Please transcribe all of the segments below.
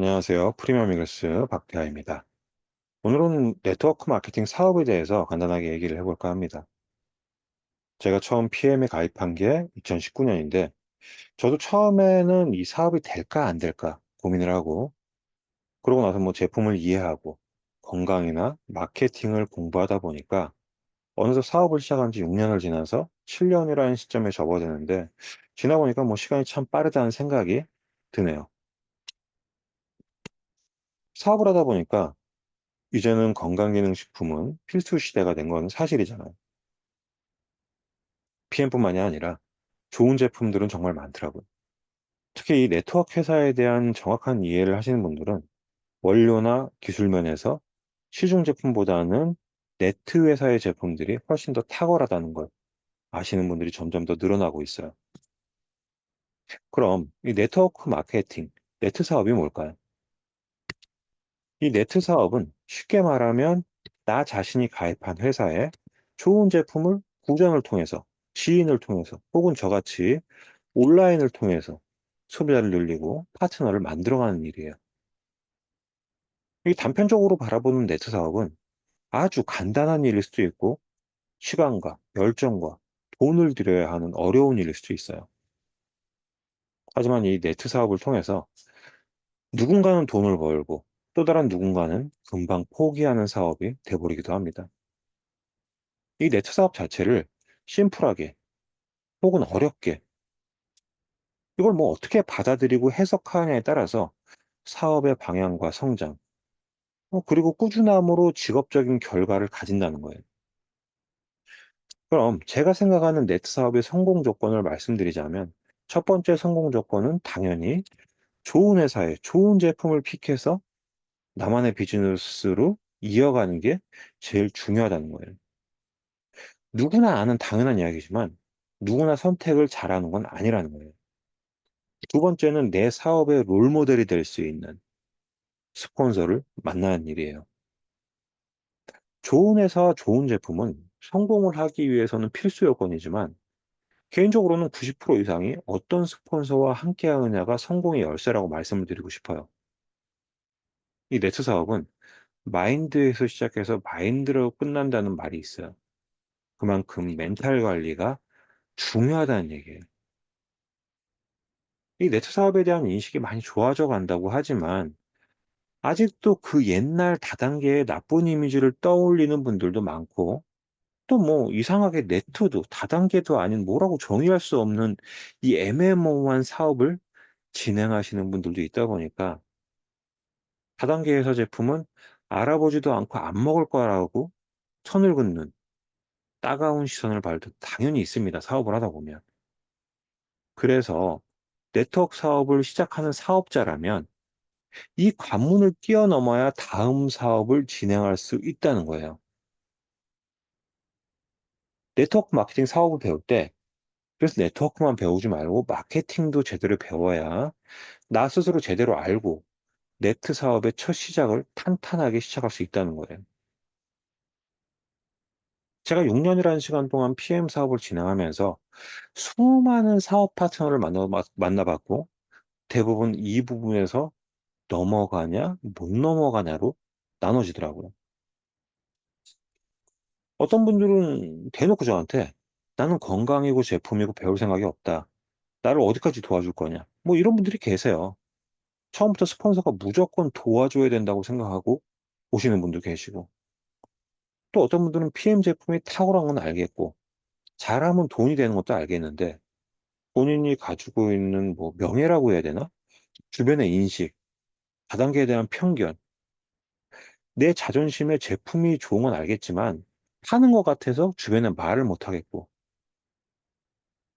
안녕하세요. 프리미엄 이글스 박대하입니다. 오늘은 네트워크 마케팅 사업에 대해서 간단하게 얘기를 해볼까 합니다. 제가 처음 PM에 가입한 게 2019년인데, 저도 처음에는 이 사업이 될까 안 될까 고민을 하고, 그러고 나서 뭐 제품을 이해하고, 건강이나 마케팅을 공부하다 보니까, 어느덧 사업을 시작한 지 6년을 지나서 7년이라는 시점에 접어드는데, 지나 보니까 뭐 시간이 참 빠르다는 생각이 드네요. 사업을 하다 보니까 이제는 건강기능식품은 필수 시대가 된 건 사실이잖아요. PM뿐만이 아니라 좋은 제품들은 정말 많더라고요. 특히 이 네트워크 회사에 대한 정확한 이해를 하시는 분들은 원료나 기술 면에서 시중 제품보다는 네트 회사의 제품들이 훨씬 더 탁월하다는 걸 아시는 분들이 점점 더 늘어나고 있어요. 그럼 이 네트워크 마케팅, 네트 사업이 뭘까요? 이 네트 사업은 쉽게 말하면 나 자신이 가입한 회사에 좋은 제품을 구전을 통해서, 지인을 통해서, 혹은 저같이 온라인을 통해서 소비자를 늘리고 파트너를 만들어가는 일이에요. 이 단편적으로 바라보는 네트 사업은 아주 간단한 일일 수도 있고, 시간과 열정과 돈을 들여야 하는 어려운 일일 수도 있어요. 하지만 이 네트 사업을 통해서 누군가는 돈을 벌고 또 다른 누군가는 금방 포기하는 사업이 돼버리기도 합니다. 이 네트 사업 자체를 심플하게 혹은 어렵게 이걸 뭐 어떻게 받아들이고 해석하느냐에 따라서 사업의 방향과 성장, 어, 그리고 꾸준함으로 직업적인 결과를 가진다는 거예요. 그럼 제가 생각하는 네트 사업의 성공 조건을 말씀드리자면 첫 번째 성공 조건은 당연히 좋은 회사에 좋은 제품을 픽해서 나만의 비즈니스로 이어가는 게 제일 중요하다는 거예요. 누구나 아는 당연한 이야기지만 누구나 선택을 잘하는 건 아니라는 거예요. 두 번째는 내 사업의 롤 모델이 될 수 있는 스폰서를 만나는 일이에요. 좋은 회사와 좋은 제품은 성공을 하기 위해서는 필수 요건이지만 개인적으로는 90% 이상이 어떤 스폰서와 함께 하느냐가 성공의 열쇠라고 말씀을 드리고 싶어요. 이 네트 사업은 마인드에서 시작해서 마인드로 끝난다는 말이 있어요. 그만큼 멘탈 관리가 중요하다는 얘기예요. 이 네트 사업에 대한 인식이 많이 좋아져 간다고 하지만 아직도 그 옛날 다단계의 나쁜 이미지를 떠올리는 분들도 많고 또 뭐 이상하게 네트도 다단계도 아닌 뭐라고 정의할 수 없는 이 애매모호한 사업을 진행하시는 분들도 있다 보니까 다단계 회사 제품은 알아보지도 않고 안 먹을 거라고 선을 긋는 따가운 시선을 받을 때 당연히 있습니다, 사업을 하다 보면. 그래서 네트워크 사업을 시작하는 사업자라면 이 관문을 뛰어넘어야 다음 사업을 진행할 수 있다는 거예요. 네트워크 마케팅 사업을 배울 때 그래서 네트워크만 배우지 말고 마케팅도 제대로 배워야 나 스스로 제대로 알고 네트 사업의 첫 시작을 탄탄하게 시작할 수 있다는 거예요. 제가 6년이라는 시간 동안 PM 사업을 진행하면서 수많은 사업 파트너를 만나, 만나봤고 대부분 이 부분에서 넘어가냐, 못 넘어가냐로 나눠지더라고요. 어떤 분들은 대놓고 저한테 나는 건강이고 제품이고 배울 생각이 없다. 나를 어디까지 도와줄 거냐. 뭐 이런 분들이 계세요. 처음부터 스폰서가 무조건 도와줘야 된다고 생각하고 오시는 분도 계시고 또 어떤 분들은 PM 제품이 탁월한 건 알겠고 잘하면 돈이 되는 것도 알겠는데 본인이 가지고 있는 뭐 명예라고 해야 되나? 주변의 인식, 다단계에 대한 편견, 내 자존심에 제품이 좋은 건 알겠지만 파는 것 같아서 주변에 말을 못 하겠고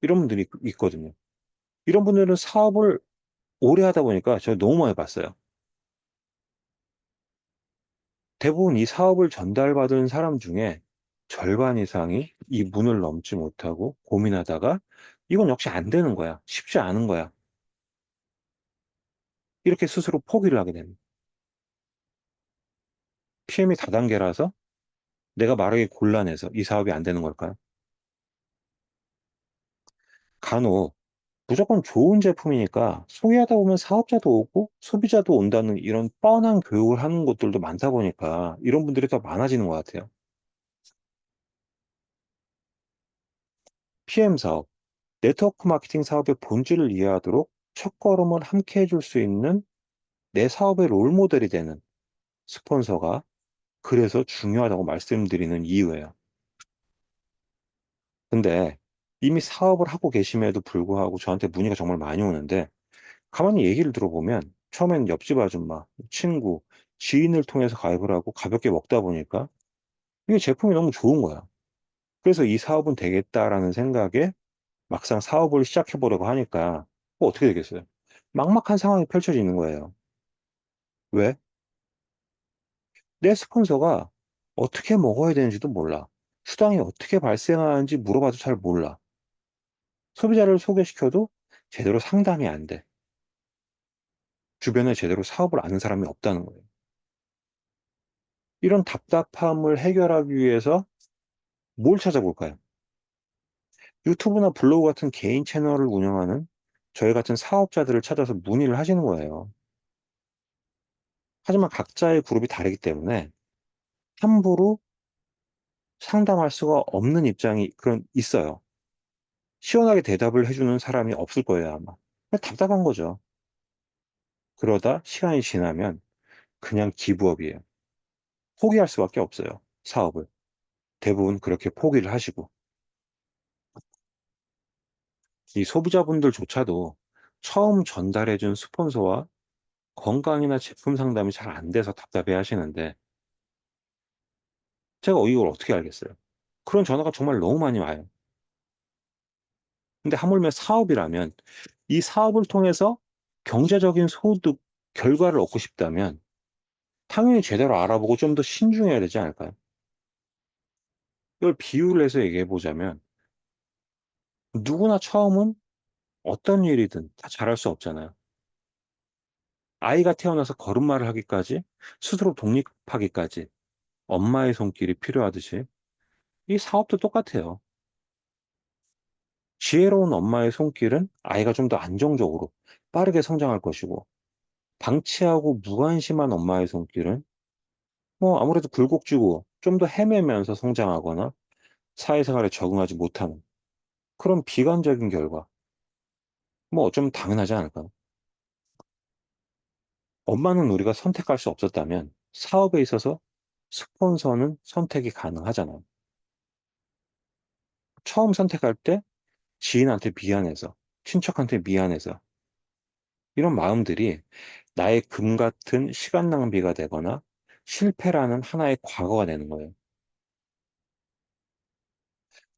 이런 분들이 있거든요. 이런 분들은 사업을 오래 하다 보니까 제가 너무 많이 봤어요. 대부분 이 사업을 전달받은 사람 중에 절반 이상이 이 문을 넘지 못하고 고민하다가 이건 역시 안 되는 거야. 쉽지 않은 거야. 이렇게 스스로 포기를 하게 됩니다. PM이 다단계라서 내가 말하기 곤란해서 이 사업이 안 되는 걸까요? 간혹 무조건 좋은 제품이니까 소개하다 보면 사업자도 오고 소비자도 온다는 이런 뻔한 교육을 하는 곳들도 많다 보니까 이런 분들이 더 많아지는 것 같아요. PM 사업, 네트워크 마케팅 사업의 본질을 이해하도록 첫걸음을 함께 해줄 수 있는 내 사업의 롤모델이 되는 스폰서가 그래서 중요하다고 말씀드리는 이유예요. 근데 이미 사업을 하고 계심에도 불구하고 저한테 문의가 정말 많이 오는데 가만히 얘기를 들어보면 처음엔 옆집 아줌마, 친구, 지인을 통해서 가입을 하고 가볍게 먹다 보니까 이게 제품이 너무 좋은 거야. 그래서 이 사업은 되겠다라는 생각에 막상 사업을 시작해 보려고 하니까 뭐 어떻게 되겠어요? 막막한 상황이 펼쳐지는 거예요. 왜? 내 스폰서가 어떻게 먹어야 되는지도 몰라. 수당이 어떻게 발생하는지 물어봐도 잘 몰라. 소비자를 소개시켜도 제대로 상담이 안 돼. 주변에 제대로 사업을 아는 사람이 없다는 거예요. 이런 답답함을 해결하기 위해서 뭘 찾아볼까요? 유튜브나 블로그 같은 개인 채널을 운영하는 저희 같은 사업자들을 찾아서 문의를 하시는 거예요. 하지만 각자의 그룹이 다르기 때문에 함부로 상담할 수가 없는 입장이 그런 있어요. 시원하게 대답을 해주는 사람이 없을 거예요, 아마. 답답한 거죠. 그러다 시간이 지나면 그냥 기부업이에요. 포기할 수밖에 없어요, 사업을. 대부분 그렇게 포기를 하시고. 이 소비자분들조차도 처음 전달해준 스폰서와 건강이나 제품 상담이 잘 안 돼서 답답해 하시는데 제가 이걸 어떻게 알겠어요? 그런 전화가 정말 너무 많이 와요. 근데 하물며 사업이라면 이 사업을 통해서 경제적인 소득 결과를 얻고 싶다면 당연히 제대로 알아보고 좀 더 신중해야 되지 않을까요? 이걸 비유를 해서 얘기해 보자면 누구나 처음은 어떤 일이든 다 잘할 수 없잖아요. 아이가 태어나서 걸음마를 하기까지 스스로 독립하기까지 엄마의 손길이 필요하듯이 이 사업도 똑같아요. 지혜로운 엄마의 손길은 아이가 좀 더 안정적으로 빠르게 성장할 것이고 방치하고 무관심한 엄마의 손길은 뭐 아무래도 굴곡지고 좀 더 헤매면서 성장하거나 사회생활에 적응하지 못하는 그런 비관적인 결과 뭐 어쩌면 당연하지 않을까요? 엄마는 우리가 선택할 수 없었다면 사업에 있어서 스폰서는 선택이 가능하잖아요. 처음 선택할 때 지인한테 미안해서, 친척한테 미안해서 이런 마음들이 나의 금 같은 시간 낭비가 되거나 실패라는 하나의 과거가 되는 거예요.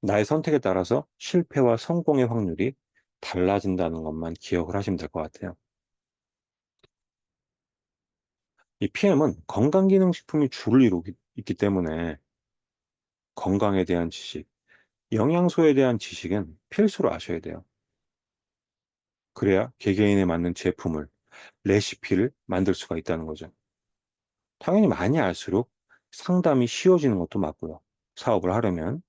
나의 선택에 따라서 실패와 성공의 확률이 달라진다는 것만 기억을 하시면 될 것 같아요. 이 PM은 건강기능식품이 주를 이루기 있기 때문에 건강에 대한 지식, 영양소에 대한 지식은 필수로 아셔야 돼요. 그래야 개개인에 맞는 제품을, 레시피를 만들 수가 있다는 거죠. 당연히 많이 알수록 상담이 쉬워지는 것도 맞고요. 사업을 하려면.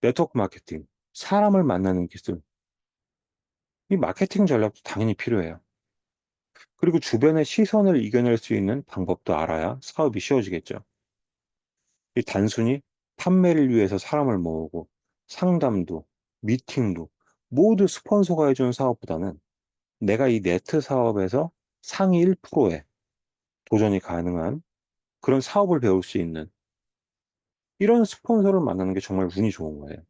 네트워크 마케팅, 사람을 만나는 기술. 이 마케팅 전략도 당연히 필요해요. 그리고 주변의 시선을 이겨낼 수 있는 방법도 알아야 사업이 쉬워지겠죠. 이 단순히 판매를 위해서 사람을 모으고 상담도, 미팅도 모두 스폰서가 해주는 사업보다는 내가 이 네트 사업에서 상위 1%에 도전이 가능한 그런 사업을 배울 수 있는 이런 스폰서를 만나는 게 정말 운이 좋은 거예요.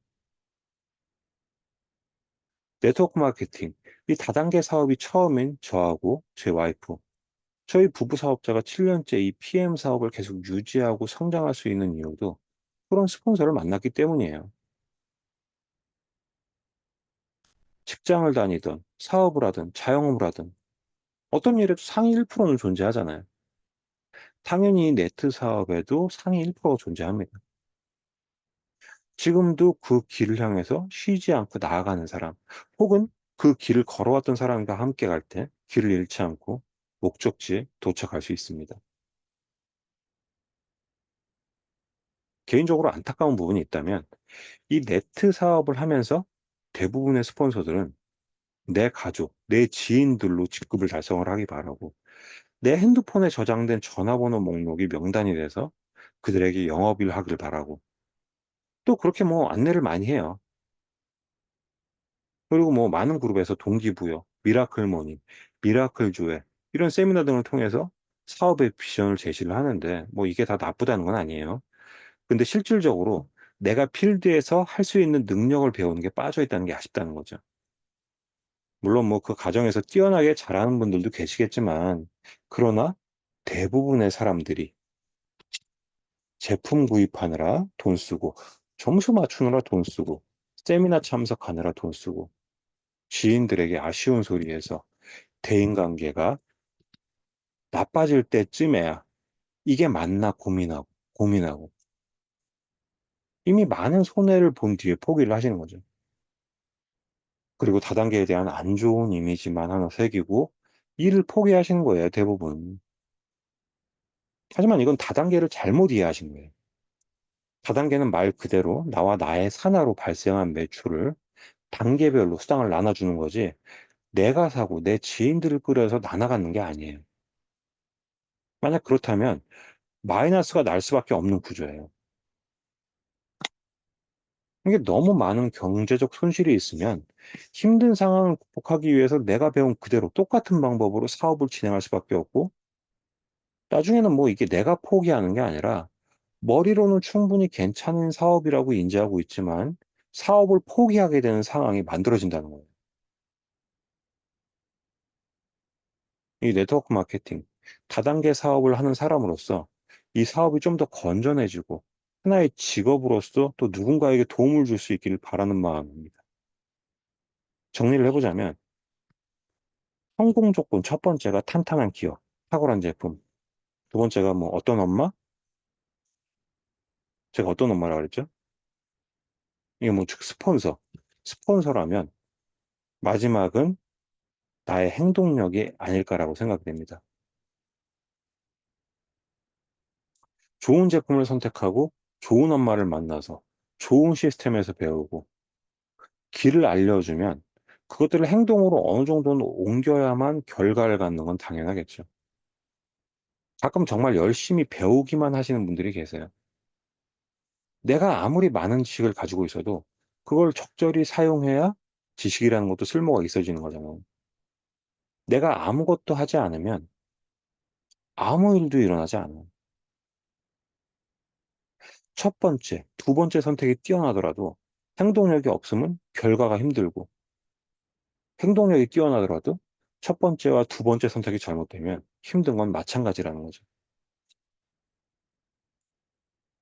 네트워크 마케팅, 이 다단계 사업이 처음인 저하고 제 와이프, 저희 부부 사업자가 7년째 이 PM 사업을 계속 유지하고 성장할 수 있는 이유도 그런 스폰서를 만났기 때문이에요. 직장을 다니든 사업을 하든 자영업을 하든 어떤 일에도 상위 1%는 존재하잖아요. 당연히 네트 사업에도 상위 1%가 존재합니다. 지금도 그 길을 향해서 쉬지 않고 나아가는 사람, 혹은 그 길을 걸어왔던 사람과 함께 갈 때 길을 잃지 않고 목적지에 도착할 수 있습니다. 개인적으로 안타까운 부분이 있다면 이 네트 사업을 하면서 대부분의 스폰서들은 내 가족, 내 지인들로 직급을 달성을 하기 바라고 내 핸드폰에 저장된 전화번호 목록이 명단이 돼서 그들에게 영업을 하길 바라고 또 그렇게 뭐 안내를 많이 해요. 그리고 뭐 많은 그룹에서 동기부여, 미라클 모닝, 미라클 조회 이런 세미나 등을 통해서 사업의 비전을 제시를 하는데 뭐 이게 다 나쁘다는 건 아니에요. 근데 실질적으로 내가 필드에서 할 수 있는 능력을 배우는 게 빠져 있다는 게 아쉽다는 거죠. 물론 뭐 그 과정에서 뛰어나게 잘하는 분들도 계시겠지만 그러나 대부분의 사람들이 제품 구입하느라 돈 쓰고 점수 맞추느라 돈 쓰고 세미나 참석하느라 돈 쓰고 지인들에게 아쉬운 소리에서 대인관계가 나빠질 때쯤에야 이게 맞나 고민하고 고민하고 이미 많은 손해를 본 뒤에 포기를 하시는 거죠. 그리고 다단계에 대한 안 좋은 이미지만 하나 새기고 일을 포기하시는 거예요, 대부분. 하지만 이건 다단계를 잘못 이해하신 거예요. 다단계는 말 그대로 나와 나의 산하로 발생한 매출을 단계별로 수당을 나눠주는 거지 내가 사고 내 지인들을 끌어서 나눠 갖는 게 아니에요. 만약 그렇다면 마이너스가 날 수밖에 없는 구조예요. 이게 너무 많은 경제적 손실이 있으면 힘든 상황을 극복하기 위해서 내가 배운 그대로 똑같은 방법으로 사업을 진행할 수밖에 없고 나중에는 뭐 이게 내가 포기하는 게 아니라 머리로는 충분히 괜찮은 사업이라고 인지하고 있지만 사업을 포기하게 되는 상황이 만들어진다는 거예요. 이 네트워크 마케팅, 다단계 사업을 하는 사람으로서 이 사업이 좀 더 건전해지고 하나의 직업으로서 또 누군가에게 도움을 줄 수 있기를 바라는 마음입니다. 정리를 해보자면 성공 조건 첫 번째가 탄탄한 기업, 탁월한 제품. 두 번째가 뭐 어떤 엄마? 제가 어떤 엄마라고 그랬죠? 이게 뭐 즉 스폰서. 스폰서라면 마지막은 나의 행동력이 아닐까라고 생각이 됩니다. 좋은 제품을 선택하고 좋은 엄마를 만나서 좋은 시스템에서 배우고 길을 알려주면 그것들을 행동으로 어느 정도는 옮겨야만 결과를 갖는 건 당연하겠죠. 가끔 정말 열심히 배우기만 하시는 분들이 계세요. 내가 아무리 많은 지식을 가지고 있어도 그걸 적절히 사용해야 지식이라는 것도 쓸모가 있어지는 거잖아요. 내가 아무것도 하지 않으면 아무 일도 일어나지 않아요. 첫 번째, 두 번째 선택이 뛰어나더라도 행동력이 없으면 결과가 힘들고 행동력이 뛰어나더라도 첫 번째와 두 번째 선택이 잘못되면 힘든 건 마찬가지라는 거죠.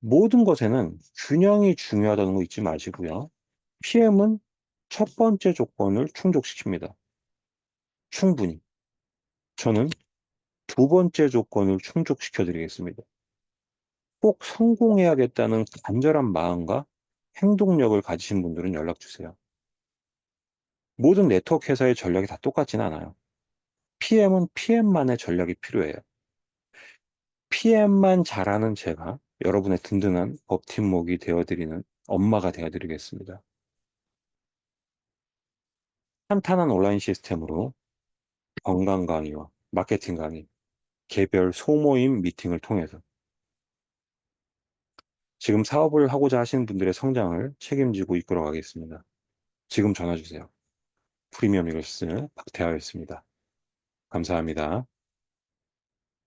모든 것에는 균형이 중요하다는 거 잊지 마시고요. PM은 첫 번째 조건을 충족시킵니다. 충분히. 저는 두 번째 조건을 충족시켜 드리겠습니다. 꼭 성공해야겠다는 간절한 마음과 행동력을 가지신 분들은 연락 주세요. 모든 네트워크 회사의 전략이 다 똑같지는 않아요. PM은 PM만의 전략이 필요해요. PM만 잘하는 제가 여러분의 든든한 버팀목이 되어드리는 엄마가 되어드리겠습니다. 탄탄한 온라인 시스템으로 건강 강의와 마케팅 강의, 개별 소모임 미팅을 통해서 지금 사업을 하고자 하시는 분들의 성장을 책임지고 이끌어 가겠습니다. 지금 전화 주세요. 프리미엄 이글스 박태하였습니다. 감사합니다.